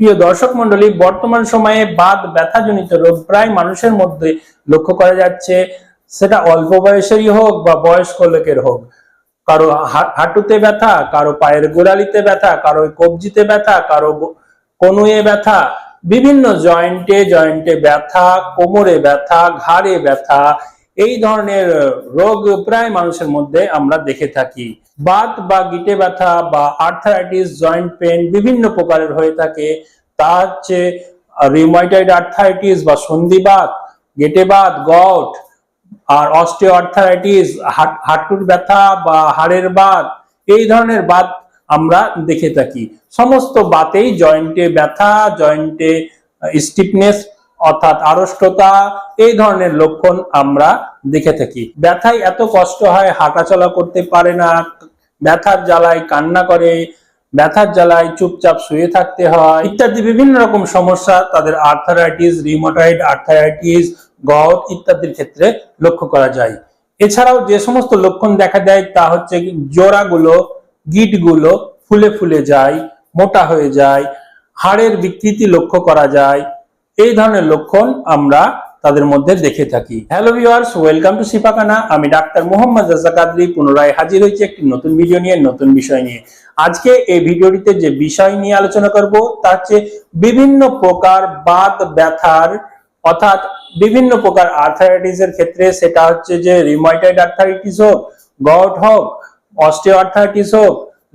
প্রিয় দর্শক মন্ডলী, বর্তমান সময়ে বাত ব্যথাজনিত রোগ প্রায় মানুষের মধ্যে লক্ষ্য করা যাচ্ছে। সেটা অল্প বয়সেরই হোক বা বয়স্ক লোকের হোক। কারও হাঁটুতে ব্যথা, কারও পায়ের গোড়ালিতে ব্যথা, কারও কবজিতে ব্যথা, কারও কনুয়ে ব্যথা, বিভিন্ন জয়েন্টে জয়েন্টে ব্যথা, কোমরে ব্যথা, ঘাড়ে ব্যথা এই ধরনের রোগ প্রায় মানুষের মধ্যে আমরা দেখে থাকি। বাত বা গিটে ব্যথা বা আর্থারাইটিস জয়েন্ট পেন বিভিন্ন প্রকারের হয়ে থাকে। তা হচ্ছে রিউমাইটয়েড আর্থারাইটিস বা সন্ধিবাত গেটে বাত গট আর অস্টিও আর্থারাইটিস হাঁটুর ব্যথা বা হাড়ের বাত, এই ধরনের বাত আমরা দেখে থাকি। সমস্ত বাতেই জয়েন্টে ব্যথা জয়েন্টে স্টিফনেস অর্থাৎ আড়ষ্টতা, এই ধরনের লক্ষণ আমরা দেখে থাকি। ব্যথায় এত কষ্ট হয়, হাঁটাচলা করতে পারে না, ব্যথার জ্বালায় কান্না করে, ব্যথার জ্বালায় চুপচাপ শুয়ে থাকতে হয় ইত্যাদি বিভিন্ন রকম সমস্যা তাদের আর্থারাইটিস রিমোটয়েড আর্থারাইটিস গট ইত্যাদির ক্ষেত্রে লক্ষ্য করা যায়। এছাড়াও যে সমস্ত লক্ষণ দেখা দেয় তা হচ্ছে জোড়াগুলো, গিটগুলো ফুলে ফুলে যায়, মোটা হয়ে যায়, হাড়ের বিকৃতি লক্ষ্য করা যায় এই ধরনের লক্ষণ আমরা তাদের মধ্যে দেখে থাকি। হ্যালো ভিউয়ার্স ওয়েলকাম টু সিপাকানা আমি ডাক্তার মোহাম্মদ রাজা কাদরি, পুনরায় হাজির হয়েছি একটি নতুন ভিডিও নিয়ে, নতুন বিষয় নিয়ে। আজকে এই ভিডিওটিতে যে বিষয় নিয়ে আলোচনা করব তা হচ্ছে বিভিন্ন প্রকার বাত ব্যথার, অর্থাৎ বিভিন্ন প্রকার আর্থারাইটিস এর ক্ষেত্রে সেটা হচ্ছে যে রিময়েটাইড আর্থারাইটিস হোক গট হোক অস্টিও আর্থারাইটিস হোক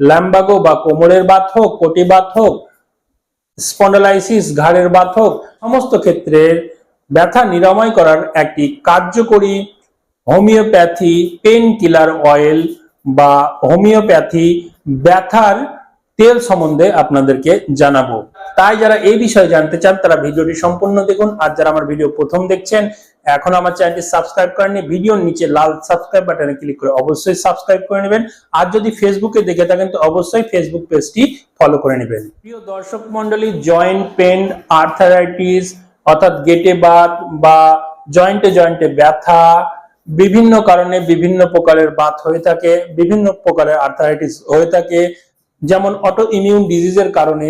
ল্যাম্বাগো বা কোমরের বাত হোক কোটি বাত হোক স্পন্ডালাইসিস, ঘাড়ের বাথক সমস্ত ক্ষেত্রে ব্যথা নিরাময় করার একটি কার্যকরী হোমিওপ্যাথি পেন কিলার অয়েল বা হোমিওপ্যাথি ব্যথার তেল সম্বন্ধে আপনাদেরকে জানাব। তাই যারা এই বিষয়ে জানতে চান, তারা ভিডিওটি সম্পূর্ণ দেখুন। আর যারা আমার ভিডিও প্রথম দেখছেন এখন আমার চ্যানেলটি সাবস্ক্রাইব করেননি, ভিডিওর নিচে লাল সাবস্ক্রাইব বাটনে ক্লিক করে অবশ্যই সাবস্ক্রাইব করে নেবেন। আর যদি ফেসবুকে দেখে থাকেন, তো অবশ্যই ফেসবুক পেজটি ফলো করে নেবেন। প্রিয় দর্শক মন্ডলী জয়েন্ট পেন আর্থারাইটিস অর্থাৎ গেটে বাত বা জয়েন্টে জয়েন্টে ব্যথা, বিভিন্ন কারণে বিভিন্ন প্রকারের বাত হয়ে থাকে, বিভিন্ন প্রকারের আর্থারাইটিস হয়ে থাকে, যেমন অটো ইমিউন ডিজিজের কারণে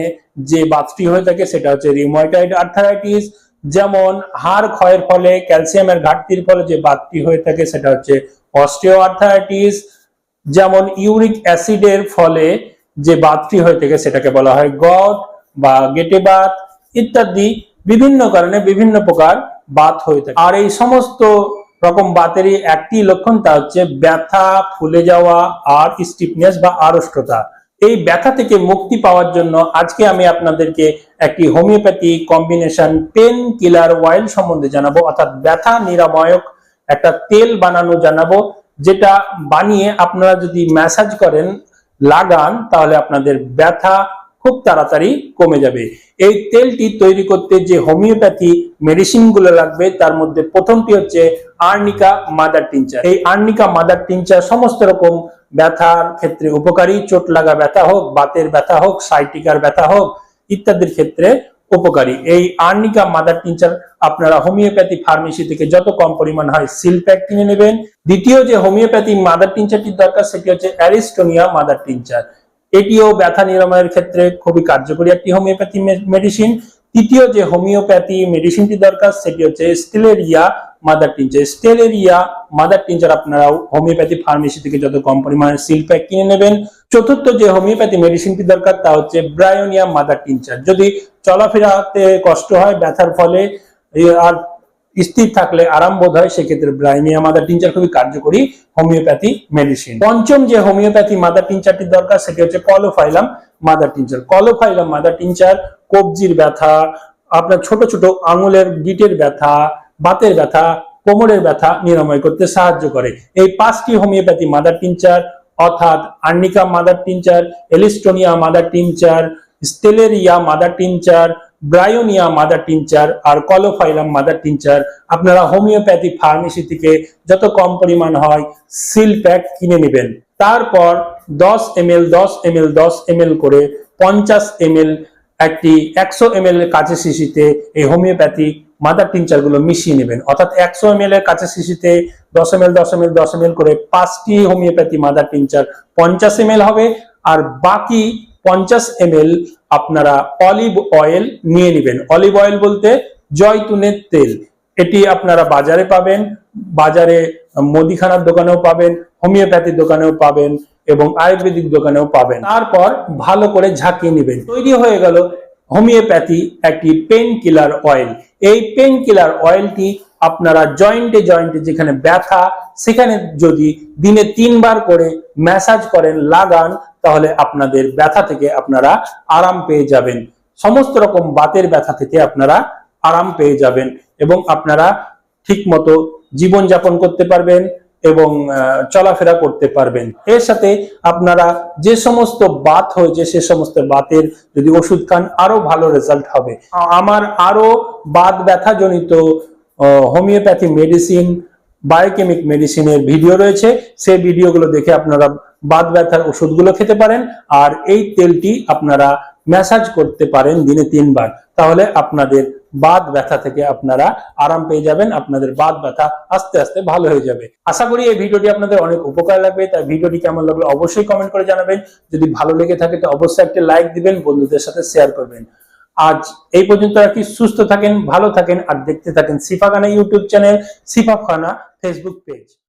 যে বাতটি হয়ে থাকে, সেটা হচ্ছে রিময়েটাইড আর্থারাইটিস যেমন হাড় ক্ষয়ের ফলে ক্যালসিয়ামের ঘাটতির ফলে যে বাতটি হয়ে থাকে সেটা হচ্ছে অস্টিও আর্থারাইটিস যেমন ইউরিক অ্যাসিডের ফলে যে বাতটি হয়ে থাকে সেটাকে বলা হয় গট বা গেটে বাত ইত্যাদি বিভিন্ন কারণে বিভিন্ন প্রকার বাত হয়ে থাকে। আর এই সমস্ত রকম বাতেরই একটি লক্ষণ তা হচ্ছে ব্যথা, ফুলে যাওয়া, আর স্টিফনেস বা আড়ষ্টতা। এই ব্যথা থেকে মুক্তি পাওয়ার জন্য আজকে আমি আপনাদেরকে একটি homeopathy combination pain killer oil সম্বন্ধে জানাব, অর্থাৎ ব্যথা নিরাময়ক একটা তেল বানানো জানাব, যেটা বানিয়ে আপনারা যদি ম্যাসাজ করেন, লাগান, তাহলে আপনাদের ব্যথা খুব তাড়াতাড়ি কমে যাবে। এই তেলটি তৈরি করতে যে হোমিওপ্যাথি মেডিসিনগুলো লাগবে, তার মধ্যে প্রথমটি হচ্ছে আর্নিকা মাদার টিনচার। এই আর্নিকা মাদার টিনচার সমস্ত রকম ব্যথার ক্ষেত্রে উপকারী, চোট লাগা ব্যথা হোক, বাতের ব্যথা হোক সাইটিকার ব্যথা হোক, ইত্যাদির ক্ষেত্রে উপকারী। এই আর্নিকা মাদার টিনচার আপনারা হোমিওপ্যাথি ফার্মেসি থেকে যত কম পরিমাণ হয় সিল প্যাক কিনে নেবেন। দ্বিতীয় যে হোমিওপ্যাথি মাদার টিনচারটির দরকার, সেটি হচ্ছে অ্যারিস্টোনিয়া মাদার টিনচার। এটিও ব্যথা নিরাময়ের ক্ষেত্রে খুবই কার্যকরী একটি হোমিওপ্যাথি মেডিসিন। তৃতীয় যে হোমিওপ্যাথি মেডিসিনটি দরকার, সেটি হচ্ছে stellaria mother tincture stellaria mother tincture আপনারা হোমিওপ্যাথি ফার্মেসি থেকে যত কম পরিমাণে সিল প্যাক কিনে নেবেন। চতুর্থ যে হোমিওপ্যাথি মেডিসিনটি দরকার, তা হচ্ছে ব্রায়োনিয়া মাদার টিনচার যদি চলাফেরাতে কষ্ট হয়, ব্যথার ফলে আর স্থির থাকলে আরাম বোধ হয়, সেক্ষেত্রে ব্রাইনিয়া মাদার টিনচার খুবই কার্যকরী হোমিওপ্যাথি মেডিসিন পঞ্চম যে হোমিওপ্যাথি মাদার টিনচারটি দরকার, সেটি হচ্ছে caulophyllum mother tincture caulophyllum mother tincture কবজির ব্যথা, আপনার ছোট ছোট আঙুলের গিটের ব্যথা বাতের ব্যথা, কোমরের ব্যথা নিরাময় করতে সাহায্য করে। এই পাঁচটি হোমিওপ্যাথি মাদার টিনচার অর্থাৎ arnica mother tincture alstonia mother tincture stellaria mother tincture bryonia mother tincture আর কলোফাইলাম মাদার টিনচার আপনারা হোমিওপ্যাথি ফার্মেসি থেকে যত কম পরিমাণ হয় সিল প্যাক কিনে নেবেন। তারপর দশ এম এল দশ এম এল দশ এম এল করে পঞ্চাশ এম এল একটি একশো এম এল কাঁচের শিশিতে এই হোমিওপ্যাথি মাদার টিনচারগুলো মিশিয়ে নেবেন। অর্থাৎ একশো এম এর কাঁচের শিশিতে দশ এম এল দশ এম এল দশ এম এল করে পাঁচটি হোমিওপ্যাথি মাদার টিনচার পঞ্চাশ এম হবে আর বাকি পঞ্চাশ এম আপনারা অলিভ অয়েল নিয়ে নেবেন। অলিভ অয়েল বলতে জয়তুনের তেল। এটি আপনারা বাজারে পাবেন, বাজারে মুদিখানার দোকানেও পাবেন, হোমিওপ্যাথির দোকানেও পাবেন এবং আয়ুর্বেদিক দোকানেও পাবেন। তারপর ভালো করে ঝাঁকিয়ে নেবেন। তৈরি হয়ে গেল হোমিওপ্যাথি একটি পেন কিলার অয়েল। এই পেন কিলার অয়েলটি আপনারা জয়েন্টে জয়েন্টে যেখানে ব্যথা, সেখানে যদি দিনে তিনবার করে ম্যাসাজ করেন, লাগান, তাহলে আপনাদের ব্যথা থেকে আপনারা আরাম পেয়ে যাবেন। সমস্ত রকম বাতের ব্যথা থেকে আপনারা আরাম পেয়ে যাবেন এবং আপনারা ঠিক মতো জীবনযাপন করতে পারবেন। এবং চলাফেরা করতে পারবেন। এর সাথে আপনারা যে সমস্ত বাত হয়েছে, সে সমস্ত বাতের যদি ওষুধ খান, আরও ভালো রেজাল্ট হবে। আমার আরও বাত ব্যথা জনিত হোমিওপ্যাথি মেডিসিন বায়োকেমিক মেডিসিনের ভিডিও রয়েছে। সেই ভিডিওগুলো দেখে আপনারা বাত ব্যথার ওষুধগুলো খেতে পারেন আর এই তেলটি আপনারা ম্যাসাজ করতে পারেন দিনে তিনবার। তাহলে আপনাদের বাত ব্যথা থেকে আপনারা আরাম পেয়ে যাবেন, আপনাদের বাদ ব্যথা আস্তে আস্তে ভালো হয়ে যাবে। আশা করি এই ভিডিওটি আপনাদের অনেক উপকার লাগবে, তাই ভিডিওটি কেমন লাগল অবশ্যই কমেন্ট করে জানাবেন। যদি ভালো লেগে থাকে তো অবশ্যই একটা লাইক দিবেন, বন্ধুদের সাথে শেয়ার করবেন। আজ এই পর্যন্ত আর কি, সুস্থ থাকেন, ভালো থাকেন, আর দেখতে থাকেন সিফা খানা ইউটিউব চ্যানেল সিফা খানা ফেসবুক পেজ